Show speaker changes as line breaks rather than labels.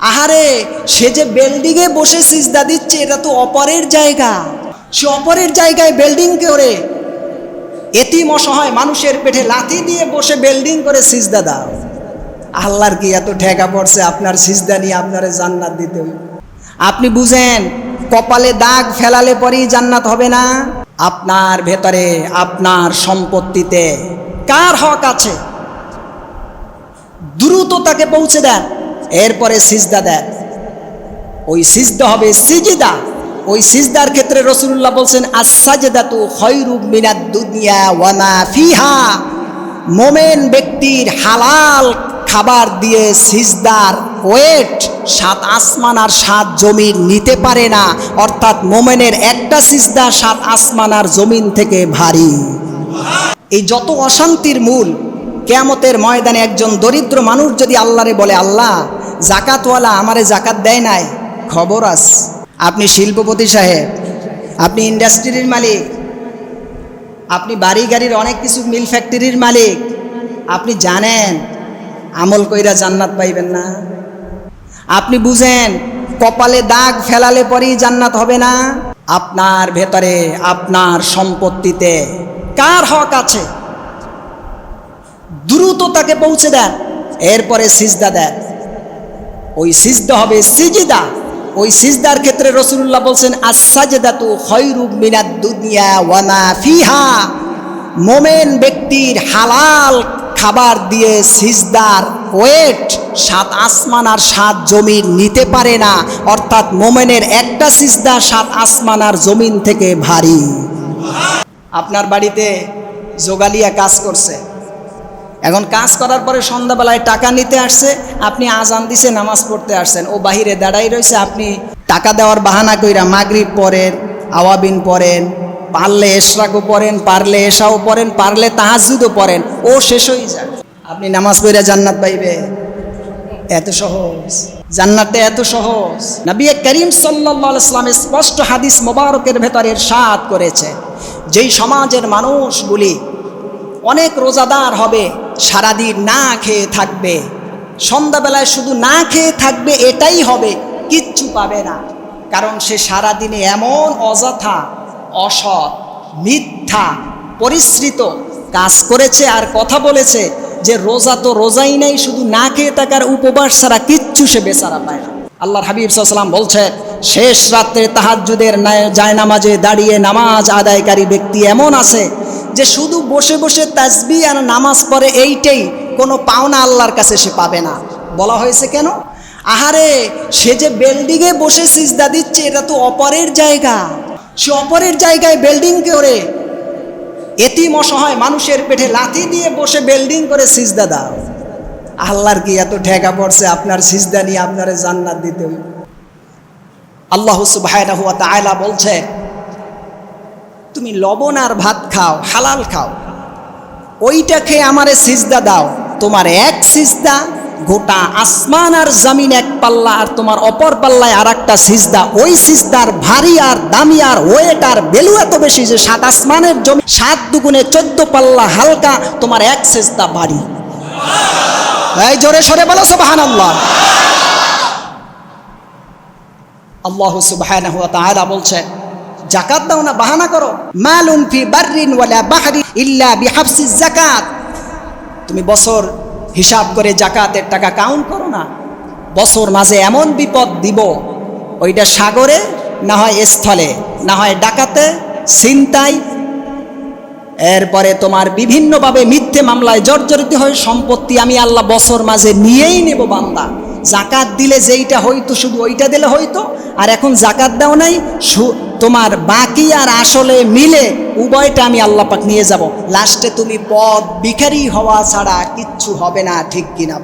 আহারে, সে যে বিল্ডিংয়ে বসে সিজদা দিচ্ছে, এটা তো অপরের জায়গা। সে অপরের জায়গায় বিল্ডিং করে। এতিম অসহায় মানুষের পেটে লাথি দিয়ে বসে বিল্ডিং করে সিজদা দাও। আল্লাহর কি এত ঠেকা পড়ছে আপনার সিজদা নিয়ে আপনারে জান্নাত দিতে। আপনি বুঝেন, কপালে দাগ ফেলালে পরেই জান্নাত হবে না? আপনার ভেতরে, আপনার সম্পত্তিতে কার হক আছে? দ্রুত তাকে পৌঁছে দেন। এরপরে সিজদা দেন ওই সিজদা হবে সিজিদা। ওই সিজদার ক্ষেত্রে রসুল্লাহ বলছেন আসাজদাতু খয়রুব মিনাদ দুনিয়া ওয়ামা ফিহা। মোমেন ব্যক্তির হালাল খাবার দিয়ে সিজদার ওয়েট, সাত আসমান আর সাত জমিন নিতে পারে না। অর্থাৎ মোমেনের একটা সিজদা, সাত আসমান আর জমিন থেকে ভারী। এই যত অশান্তির মূল কেয়ামতের ময়দানে একজন দরিদ্র মানুষ যদি আল্লাহরে বলে, আল্লাহ, জাকাতওয়ালা আমারে জাকাত দেয় নাই, খবর আস। আপনি শিল্পপতি সাহেব, আপনি ইন্ডাস্ট্রির মালিক, আপনি বাড়ি গাড়ির অনেক কিছু মিল ফ্যাক্টরির মালিক, আপনি জানেন, আমল কইরা জান্নাত পাইবেন না। আপনি বুঝেন, কপালে দাগ ফেলালে পরেই জান্নাত হবে না। আপনার ভেতরে আপনার সম্পত্তিতে কার হক আছে? দ্রুত তাকে পৌঁছে দেন এরপরে সিজদা দেন ওই সিজদা হবে সিজিদা। ওই সিজদার ক্ষেত্রে রসুল্লাহ বলছেন আসাজদাতু ওয়ামা ফিহা। মোমেন ব্যক্তির হালাল খাবার দিয়ে সিজদার ওয়েট, সাত আসমান আর সাত জমিন নিতে পারে না। অর্থাৎ মোমেনের একটা সিজদা সাত আসমান আর জমিন থেকে ভারী। আপনার বাড়িতে যোগালিয়া কাজ করছে। এখন কাজ করার পরে সন্ধ্যাবেলায় টাকা নিতে আসছে, আপনি আজান দিছে, নামাজ পড়তে আসছেন। ও বাহিরে দাঁড়াই রয়েছে, আপনি টাকা দেওয়ার বাহানা কইরা মাগরিব পড়েন, আওয়াবিন পড়েন, পারলে এশরাকও পড়েন, পারলে এশাও পড়েন, পারলে তাহাজুদও পড়েন, ও শেষ হয়ে যায়। আপনি নামাজ পড়ে জান্নাত পাইবে। এত সহজ। জান্নাতে এত সহজ। নবী করিম ইসলামের স্পষ্ট হাদিস মোবারকের ভেতরে সাত করেছে। যেই সমাজের মানুষগুলি অনেক রোজাদার হবে সারাদিন না খেয়ে থাকবে। সন্ধ্যাবেলায় শুধু না খেয়ে থাকবে, এটাই হবে, কিচ্ছু পাবে না। কারণ সে সারাদিনে এমন অযথা, অসৎ, মিথ্যা, পরিশ্রিত কাজ করেছে আর কথা বলেছে যে রোজা তো রোজাই নেই, শুধু না খেয়ে থাকার উপবাস ছাড়া কিচ্ছু সে বেচারা পায় না। আল্লাহর হাবিব সাল্লাম বলছে, শেষ রাত্রে তাহাজ্জুদের জায়নামাজে দাঁড়িয়ে নামাজ আদায়কারী ব্যক্তি এমন আছে যে শুধু বসে বসে তাজবি আর নামাজ পড়ে এইটাই কোনো পাওনা আল্লাহর কাছে সে পাবে না। বলা হয়েছে কেন? আহারে, সে যে বিল্ডিংয়ে বসে সিজদা দিচ্ছে, এটা তো অপরের জায়গা। সে অপরের জায়গায় বিল্ডিং করে। এতিম অসহায় মানুষের পেটে লাথি দিয়ে বসে বিল্ডিং করে সিজদা দাও। আল্লাহর কি এত ঠেকা পড়ছে আপনার সিজদা নিয়ে আপনারে জান্নাত দিতে আল্লাহ তাআলা বলছে তুমি লবণ আর ভাত খাও, হালাল খাও। ওইটা খেয়ে আমারে সিজদা দাও। তোমার এক সিজদা, গোটা আসমান আর জামিন এক পাল্লা, আর তোমার অপর পাল্লায় আর একটা সিজদা। ওই সিজদার ভারী আর দামি আর ওয়েট আর বেলু এত বেশি যে সাত আসমানের জমি, সাত দুগুণে চোদ্দ পাল্লা হালকা, তোমার এক সিজদা ভারী। এই জোরে সরে বলো সুবাহান আল্লাহ আল্লাহ তাআলা বলছে জাকাত দাও না, বাহানা করো। মালুন ফি বাররিন ওয়ালা বাহরি ইল্লা বিহাবসি জাকাত তুমি বছর হিসাব করে জাকাতের টাকা কাউন্ট করো না। বছর মাঝে এমন বিপদ দিব, ওইটা সাগরে, না হয় স্থলে, না হয় ডাকাতে, ছিনতাই। এরপরে তোমার বিভিন্নভাবে মিথ্যে মামলায় জর্জরিত হয়ে সম্পত্তি আমি আল্লাহ বছর মাঝে নিয়েই নেব বান্দা। জাকাত দিলে যেইটা হইতো, শুধু ওইটা দিলে হইতো, আর এখন জাকাত দাও নাই তোমার বাকি আর আসলে মিলে উভয়টা আমি আল্লাপাক নিয়ে যাব। লাস্টে তুমি পদ বিখারি হওয়া ছাড়া কিচ্ছু হবে না, ঠিক কিনা?